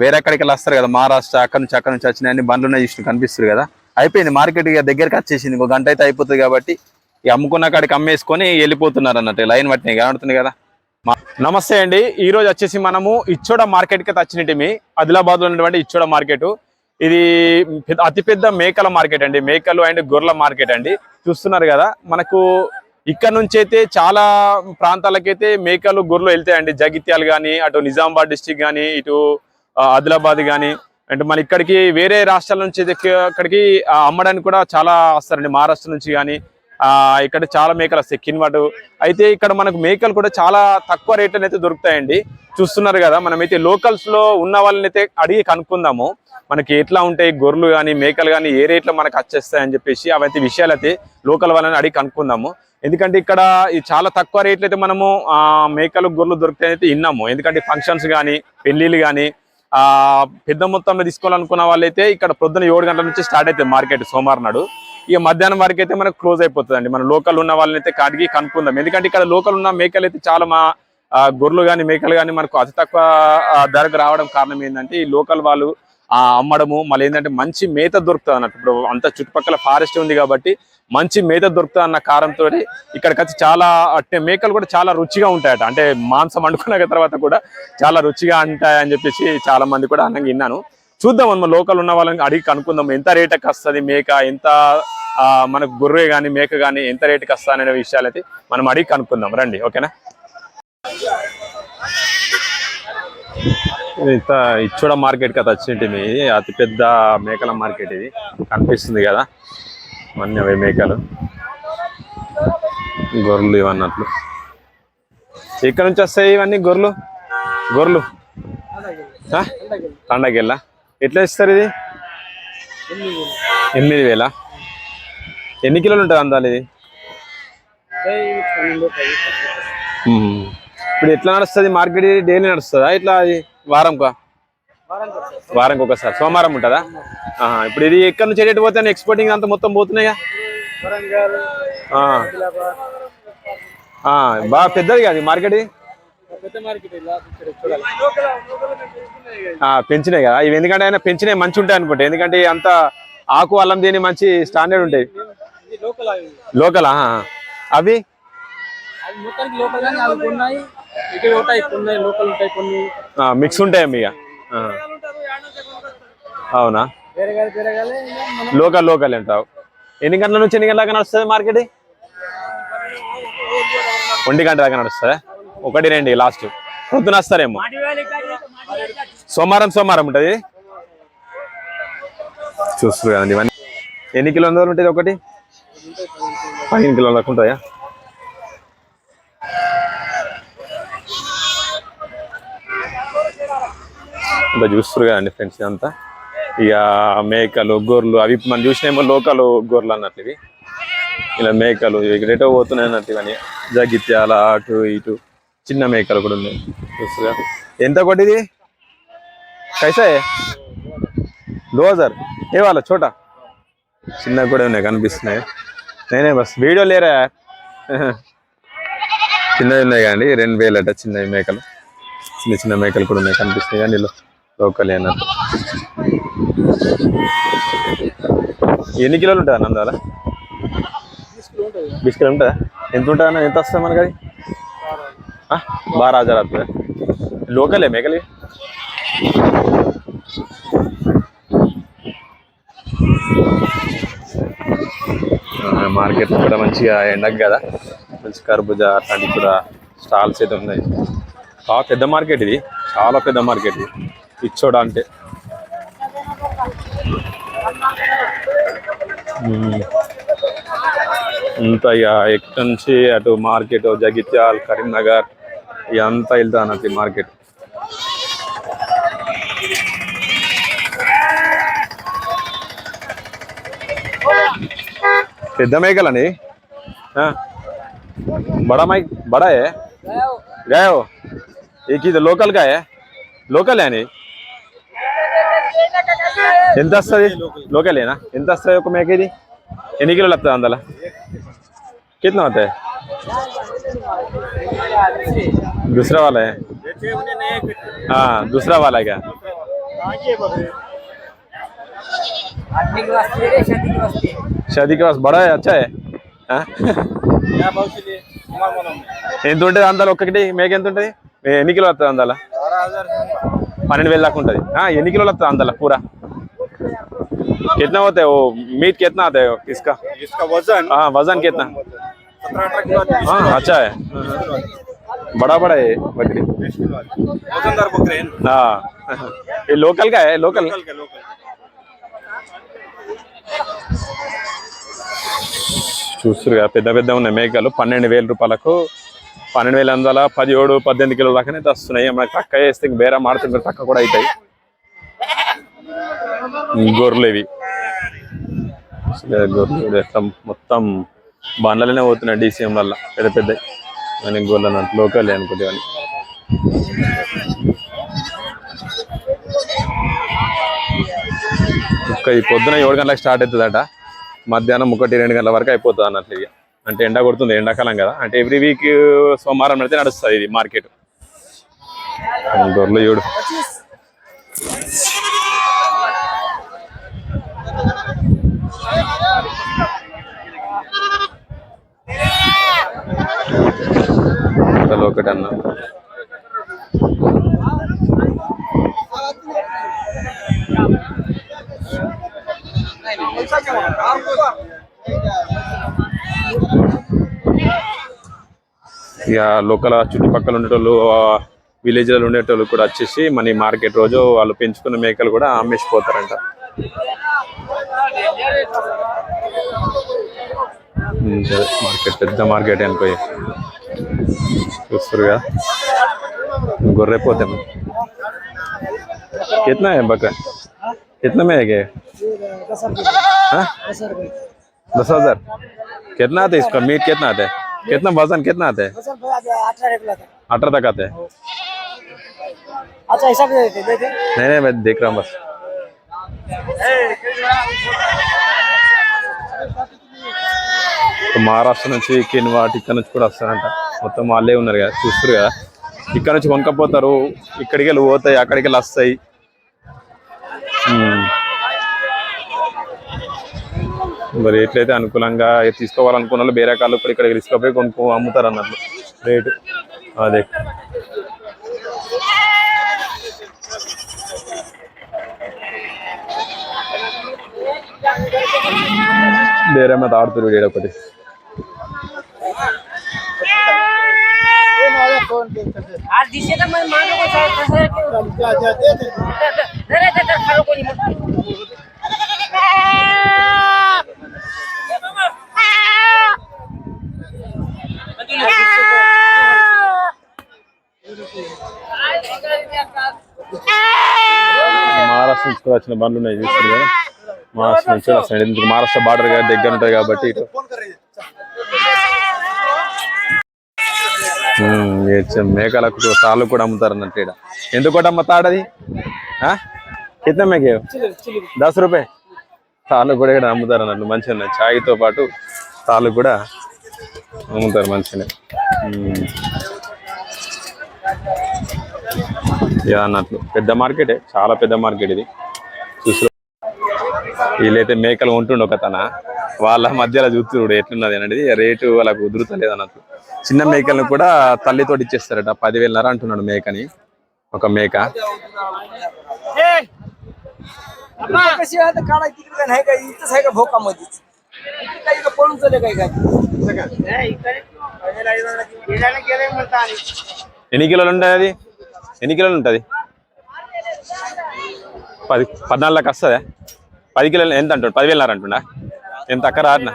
వేరే ఎక్కడికి వెళ్ళి వస్తారు కదా మహారాష్ట్ర అక్కడ నుంచి అక్కడ నుంచి వచ్చిన అన్ని బండ్లు చూసిన కనిపిస్తుంది కదా. అయిపోయింది మార్కెట్ దగ్గరికి వచ్చేసింది ఇంకో గంట అయితే అయిపోతుంది కాబట్టి ఇక అమ్ముకున్న కాడికి అమ్మేసుకొని వెళ్ళిపోతున్నారు అన్నట్టు లైన్ పట్టినాయి కనబడుతుంది కదా. నమస్తే అండి ఈ రోజు వచ్చేసి మనము ఇచ్చోడ మార్కెట్కి ఆదిలాబాద్లో ఆదిలాబాద్లో ఉన్నటువంటి ఇచ్చోడ మార్కెట్. ఇది పెద్ద- అతిపెద్ద మేకల మార్కెట్ అండి మేకలు అండ్ గొర్రెల మార్కెట్ అండి. చూస్తున్నారు కదా మనకు ఇక్కడ నుంచి అయితే చాలా ప్రాంతాలకైతే మేకలు గొర్రెలు వెళ్తాయండి జగిత్యాలు కానీ అటు నిజామాబాద్ డిస్టిక్ కానీ ఇటు ఆదిలాబాద్ కానీ అంటే మన ఇక్కడికి వేరే రాష్ట్రాల నుంచి ఇక్కడికి అమ్మడానికి కూడా చాలా వస్తారండి. మహారాష్ట్ర నుంచి కానీ ఇక్కడ చాలా మేకలు వస్తాయి. కిన్వాటు అయితే ఇక్కడ మనకు మేకలు కూడా చాలా తక్కువ రేట్లను అయితే దొరుకుతాయండి. చూస్తున్నారు కదా మనమైతే లోకల్స్లో ఉన్న వాళ్ళని అయితే అడిగి కనుక్కుందాము. మనకి ఎట్లా ఉంటాయి గొర్రెలు కానీ మేకలు కానీ ఏ రేట్లో మనకు వచ్చేస్తాయి అని చెప్పేసి అవైతే విషయాలు అయితే లోకల్ వాళ్ళని అడిగి కనుక్కుందాము. ఎందుకంటే ఇక్కడ ఈ చాలా తక్కువ రేట్లు అయితే మనము మేకలు గొర్రెలు దొరుకుతాయి అయితే విన్నాము. ఎందుకంటే ఫంక్షన్స్ కానీ పెళ్ళిళ్ళు కానీ పెద్ద మొత్తంలో తీసుకోవాలనుకున్న వాళ్ళైతే ఇక్కడ పొద్దున ఏడు గంటల నుంచి స్టార్ట్ అవుతుంది మార్కెట్ సోమవారం నాడు. ఇక మధ్యాహ్నం వరకు అయితే మనకు క్లోజ్ అయిపోతుందండి. మన లోకల్ ఉన్న వాళ్ళని అయితే కాడికి కనుక్కుందాం. ఎందుకంటే ఇక్కడ లోకల్ ఉన్న మేకలు అయితే చాలా మా గొర్రెలు కానీ మేకలు కానీ మనకు అతి తక్కువ ధరకు రావడం కారణం ఏంటంటే ఈ లోకల్ వాళ్ళు అమ్మడము మళ్ళీ ఏంటంటే మంచి మేత దొరుకుతుంది అన్నట్టు. ఇప్పుడు అంత చుట్టుపక్కల ఫారెస్ట్ ఉంది కాబట్టి మంచి మేత దొరుకుతుంది అన్న కారంతో ఇక్కడికి వచ్చి చాలా అంటే మేకలు కూడా చాలా రుచిగా ఉంటాయట. అంటే మాంసం వండుకున్న తర్వాత కూడా చాలా రుచిగా ఉంటాయని చెప్పేసి చాలా మంది కూడా అన్నంగా విన్నాను. చూద్దాం మనం లోకల్ ఉన్న వాళ్ళని అడిగి కనుక్కుందాం. ఎంత రేటుకి వస్తుంది మేక? ఎంత మనకు గొర్రె కానీ మేక కానీ ఎంత రేటుకి వస్తా అనే విషయాలు అయితే మనం అడిగి కనుక్కుందాం. రండి ఓకేనా? ఇచ్చోడ మార్కెట్ కదా వచ్చినట్టు ఇది అతి పెద్ద మేకల మార్కెట్ ఇది. కనిపిస్తుంది కదా. అన్నీ అవే మేకలు. గొర్రెలు ఇవన్నట్లు. ఎక్కడి నుంచి వస్తాయి ఇవన్నీ గొర్రెలు? గొర్రెలు? తండకెళ్ళ? ఎట్లా ఇస్తారు ఇది? ఎనిమిది వేల? ఎన్ని కిలోలు ఉంటుంది అందాలి ఇది. ఇప్పుడు ఎట్లా నడుస్తుంది? మార్కెట్ డైలీ నడుస్తుందా? ఇట్లా అది? వారంకా? వారంకి ఒకసారి సోమవారం ఉంటుందా? ఇప్పుడు ఇది ఎక్కడి నుంచి ఎటు పోతే ఎక్స్పోర్టింగ్ అంతా మొత్తం పోతున్నాయిగా. ఆ, బాగా పెద్దది కాదు మార్కెట్? పెంచినాయి కదా. ఇవి ఎందుకంటే ఆయన పెంచినాయి మంచి ఉంటాయి అనుకుంటా. ఎందుకంటే అంత ఆకు అల్లం దీని మంచి స్టాండర్డ్ ఉంటాయి. లోకల్ అవి. మొత్తానికి లోకల్ ఉంటాయి కొన్ని లోకల్ ఉంటాయి కొన్ని. మిక్స్ ఉంటాయి ఇక. అవునా? లోకల్ లోకల్ అంటావు. ఎన్ని గంటల నుంచి ఎన్ని గంటల దాకా నడుస్తుంది మార్కెట్? ఒంటి గంట దాకా నడుస్తుంది? ఒకటి రెండు లాస్ట్. పొద్దున వస్తారేమో. సోమవారం సోమవారం ఉంటుంది? చూస్తారు కదండి ఇవన్నీ. ఎన్ని కిలో దూరం ఉంటుంది ఒకటి? పదిహేను కిలోల దాకా ఉంటుందా? ఇంకా చూస్తారు కదండి ఫ్రెండ్స్ అంతా ఇక మేకలు గొర్రెలు అవి మనం చూసినేమో లోకలు గొర్రెలు అన్నట్లు ఇవి. ఇలా మేకలు ఎక్కడేటో పోతున్నాయి అన్నట్టు ఇవన్నీ. జగిత్యాల అటు ఇటు. చిన్న మేకలు కూడా ఉన్నాయి. చూస్తుగా ఎంత కొట్టిది? కైసా దోజర్ ఇవాళ చోట? చిన్న కూడా ఉన్నాయి కనిపిస్తున్నాయి. నేనే బస్ వీడియో లేరా? చిన్నవి ఉన్నాయి కానీ రెండు వేలు అట చిన్న మేకలు. చిన్న చిన్న మేకలు కూడా ఉన్నాయి కనిపిస్తున్నాయి. కానీ లోకల్ ఏనా ఎన్ని కిలోలు ఉంటాయి అన్నం దాదా బిస్కెట్ కిలో ఉంటుందా ఎంత ఉంటుంది అన్న ఎంత వస్తుంది మనకి అది? బాగా రాజాలు లోకలే మేకలి మార్కెట్ కూడా మంచిగా ఎండకు కదా. మంచి కర్బూజా అట్లాంటివి కూడా స్టాల్స్ అయితే ఉన్నాయి. చాలా పెద్ద మార్కెట్ ఇది. చాలా పెద్ద మార్కెట్ ఇది. ఇచ్చోడ అంటే మ్మ్. అంతా ఇక ఎక్కడి నుంచి అటు మార్కెట్ జగిత్యాల్ కరీంనగర్ ఇదంతా వెళ్తా అన్నట్టు ఈ మార్కెట్ పెద్ద మేకలండి ఆ. बड़ा माइक बड़ा है गए हो एक ही लोकल का है లోకల్ అని ఎంత వస్తుంది లోకలేనా ఎంత వస్తుంది ఒక మేక ఇది ఎన్ని కిలోలు వస్తుంది అందులో कितना होता है दूसरा वाला है हाँ दूसरा वाला क्या शादी के पास बड़ा है अच्छा है हाँ? ఎంత ఉంటుంది అందాల ఒక్కటి మేక ఎంత ఉంటుంది ఏ- ఎన్ని కిలోలు వస్తుంది అందాల పన్నెండు వేలు దాకా ఉంటుంది हाँ, ఎన్ని కిలోలు వస్తుంది అందాల पूरा कितना होता है वो मीट कितना आता है इसका इसका वजन हाँ वजन कितना सत्रह अठारह किलो आती है। हाँ अच्छा है बड़ा बड़ा है बकरी वजनदार बकरे हैं ना। हाँ ये लोकल का है लोकल लोकल के लोकल చూస్తురుగా పెద్ద పెద్ద ఉన్నాయి మేకలు పన్నెండు వేల రూపాయలకు పన్నెండు వేల వందల పదిహేడు పద్దెనిమిది కిలోల దాకానే వస్తున్నాయి మనకి తక్క వేస్తే ఇంక బేరా మాడుతుంది తక్క కూడా అవుతాయి గొర్రెలు ఇవి గొర్రెలు ఎట్లా మొత్తం బండ్లలోనే పోతున్నాయి డీసీఎం వల్ల పెద్ద పెద్ద. అని గొర్రెలు లోకల్ అనుకుంటే కానీ. ఒక్క ఈ పొద్దున ఏడు గంటలకు స్టార్ట్ అవుతుందట. మధ్యాహ్నం ఒకటి రెండు గంటల వరకు అయిపోతుంది అన్నట్లు ఇక. అంటే ఎండ కొడుతుంది ఎండాకాలం కదా. అంటే ఎవ్రీ వీక్ సోమవారం పెడితే నడుస్తుంది ఇది మార్కెట్. గొర్రెలు చూడు ఒకటి అన్నా ఇక లోకల్ చుట్టుపక్కల ఉండేటోళ్ళు విలేజ్లలో ఉండేటోళ్ళు కూడా వచ్చేసి మన మార్కెట్ రోజు వాళ్ళు పెంచుకున్న మేకలు కూడా అమ్మేసిపోతారంట. మార్కెట్ పెద్ద మార్కెట్ అనుకో చూస్తారు కదా గొర్రె పోతాం कितना है बकरा कितना में है क्या हाँ? दस हजार कितना आता है इसका मीट कितना आता है कितना वजन कितना आता है अठारह तक आता है अच्छा हिसाब से देते देते नहीं नहीं मैं देख रहा हूँ बस మహారాష్ట్ర నుంచి కిన్వా ఇక్కడ నుంచి కూడా వస్తారంట మొత్తం వాళ్ళే ఉన్నారు కదా చూస్తారు కదా ఇక్కడ నుంచి కొనుక్కపోతారు ఇక్కడికి వెళ్ళి పోతాయి అక్కడికి వెళ్ళి వస్తాయి ఉమ్. మరి ఎట్లయితే అనుకూలంగా తీసుకోవాలనుకున్న వాళ్ళు వేరే కాళ్ళు కూడా ఇక్కడ తీసుకుపోయి కొనుక్కో అమ్ముతారు అన్నట్లు రేటు అదే ಬೇರೆ ಮತ್ತೆ ಆಡ್ತಿರು ಹೇಳಿ ఒకటి आज दिसे तर मैं मानो को साथ कसं दे दे दे दे खालो कोणी మహారాష్ట్ర నుంచి కూడా వచ్చిన బండ్లు ఉన్నాయి చూస్తారు కదా మహారాష్ట్ర నుంచి కూడా వస్తాయి ఎందుకు మహారాష్ట్ర బార్డర్ దగ్గర ఉంటుంది కాబట్టి మేకలకు తాళ్ళు కూడా అమ్ముతారు అన్నట్టు ఈడ. ఎందుకు కూడా అమ్మ తాడది? ఆ? కింద మేకే? దస్ రూపాయ. తాళ్ళు కూడా ఇక్కడ అమ్ముతారు అన్నట్టు మంచిగా ఉన్నాయి చాయ్తో పాటు తాళ్ళు కూడా అమ్ముతారు మంచిగానే. ఉమ్. అన్నట్లు. పెద్ద మార్కెటే చాలా పెద్ద మార్కెట్ ఇది. చూసు వీళ్ళైతే మేకలు ఉంటుండే ఒక తన వాళ్ళ మధ్యలో చూస్తుడు ఎట్లున్నది అనేది. రేటు వాళ్ళకు కుదురుతలేదు అన్నట్టు చిన్న మేకలను కూడా తల్లితో ఇచ్చేస్తారట. పదివేలన్నర అంటున్నాడు మేకని. ఒక మేక. ఎన్ని కిలోలు ఉంటాయి అది? ఎన్ని కిలోలు ఉంటుంది? పది పద్నాలుగులకు వస్తుందా? పది కిలోలు ఎంత అంటుండ పదివేలు నర అంటుండ ఎంత అక్క రారునా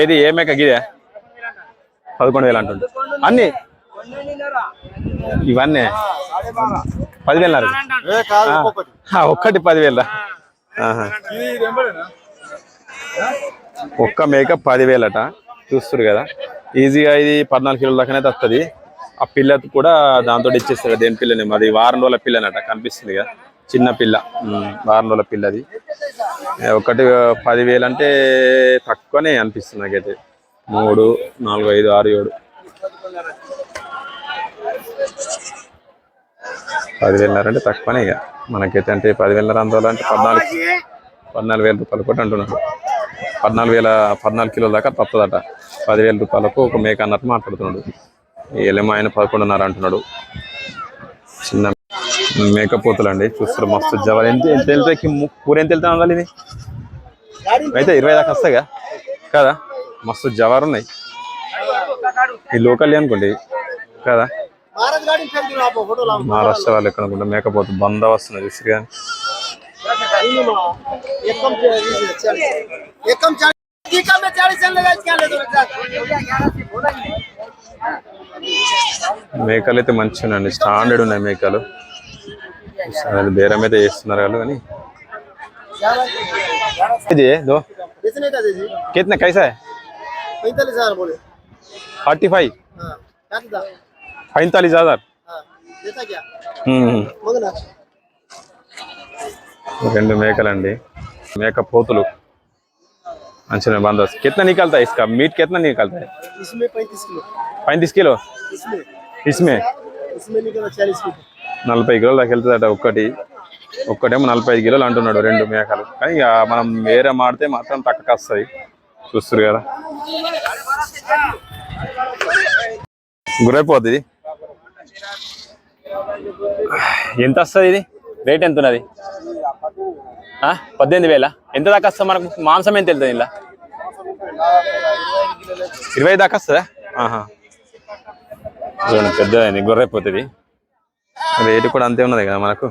ఏది? ఏ మేక? గిదే? పదకొండు వేలు అంటుండు. అన్ని? ఇవన్నీ? పదివేలన్నర. ఆ, ఒక్కటి పదివేల? ఒక్క మేక పదివేలట. చూస్తారు కదా. ఈజీగా ఇది పద్నాలుగు కిలోల దాకానే వస్తుంది ఆ పిల్ల కూడా దాంతో ఇచ్చేస్తారు దేని పిల్లని? అది వారం రోజుల పిల్లనట కనిపిస్తుంది కదా. చిన్న పిల్ల. వారం రోజుల పిల్లది. ఒకటి పదివేలు అంటే తక్కువనే అనిపిస్తుంది నాకైతే. మూడు నాలుగు ఐదు ఆరు ఏడు పదివేలన్నర అంటే తక్కువనే ఇక మనకైతే అంటే పదివేలన్నర అందువల్ల అంటే పద్నాలుగు పద్నాలుగు వేల రూపాయలు కూడా అంటున్నాడు పద్నాలుగు వేల పద్నాలుగు కిలోల దాకా తప్పదట పదివేల రూపాయలకు ఒక మేక అన్నట్టు మాట్లాడుతున్నాడు ఏలేమో ఆయన పదకొండున్నర అంటున్నాడు చిన్న మేకపోతులు అండి చూస్తారు మస్తు జవాలి ఎంత ఎంత వెళ్తాయి కూర ఎంత వెళ్తా ఉండాలి ఇది అయితే ఇరవై దాకా వస్తాయిగా కదా మస్తు జవారు ఉన్నాయి ఈ లోకల్ అనుకోండి కదా మహారాష్ట్ర వాళ్ళు ఎక్కడ అనుకుంటా మేకపోతు బందా వస్తున్నది చూసి కానీ మేకలు అయితే మంచిగా ఉన్నాయండి స్టాండర్డ్ ఉన్నాయి మేకలు అది బేరం అయితే చేస్తున్నారు వాళ్ళు కానీ ఇది దో बेचने का दीजिए कितना कैसा है पैंतालीस हजार बोले फोर्टी फाइव हाँ क्या देता पैंतालीस हजार हाँ देता क्या हम्म. मगना రెండు మేకలండి మేక పోతులు మంచిగా బందోబస్తు कितना निकलता है इसका मीट कितना निकलता है इसमें पैंतीस किलो पैंतीस किलो इसमें इसमें इसमें निकला चालीस किलो నలభై కిలోల దాకా వెళ్తుందట ఒక్కటి ఒక్కటేమో నలభై ఐదు కిలోలు అంటున్నాడు రెండు మేకలు కానీ ఇక మనం వేరే మాడితే మాత్రం తక్కువ వస్తుంది చూస్తారు కదా. గురైపోద్ది ఎంత వస్తుంది ఇది? రేట్ ఎంత ఉన్నది? ఆ? పద్దెనిమిది వేల? ఎంత దాకా వస్తుంది మనకు? మాంసం ఎంత వెళ్తుంది ఇలా? ఇరవై దాకా వస్తుందా? ఆహా. చూడండి పెద్దది గొర్రెపోతుంది రేటు కూడా అంతే ఉన్నది కదా మనకు.